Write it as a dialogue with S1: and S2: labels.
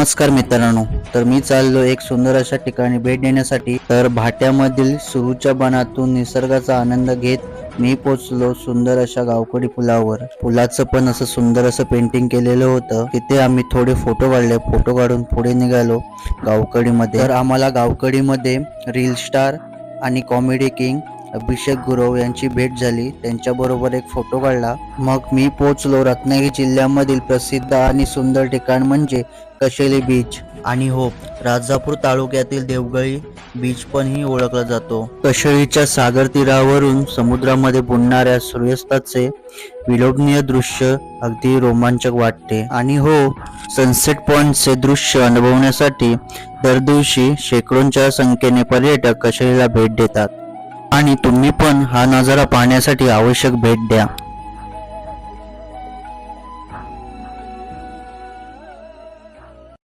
S1: नमस्कार मित्रांनो तर मी चाललो एक सुंदर अशा ठिकाणी भेट देण्यासाठी. तर भाट्यामधील सुरूच्या बनातून निसर्गाचा आनंद घेत मी पोचलो सुंदर अशा गावकडी पुलावर. पुलाचं पण असं सुंदर असं पेंटिंग केलेलं होतं. तिथे आम्ही थोडे फोटो काढले फोटो काढून पुढे निघालो गावकडीमध्ये. तर आम्हाला गावकडीमध्ये रील स्टार आणि कॉमेडी किंग अभिषेक गुरव यांची भेट झाली. त्यांच्याबरोबर एक फोटो काढला. मग मी पोचलो रत्नागिरी जिल्ह्यामधील प्रसिद्ध आणि सुंदर ठिकाण म्हणजे कशेली बीच आणि हो राजापूर तालुक्यातील देवगळी बीच पण ही ओळखला जातो. कशेळीच्या सागर तीरावरून समुद्रामध्ये बुडणाऱ्या सूर्यास्ताचे विलोभनीय दृश्य अगदी रोमांचक वाटते. आणि हो सनसेट पॉइंटचे दृश्य अनुभवण्यासाठी दर दिवशी शेकडोंच्या संख्येने पर्यटक कशेळीला भेट देतात. आणि तुम्ही पण हा नजारा पाहण्यासाठी आवश्यक भेट द्या.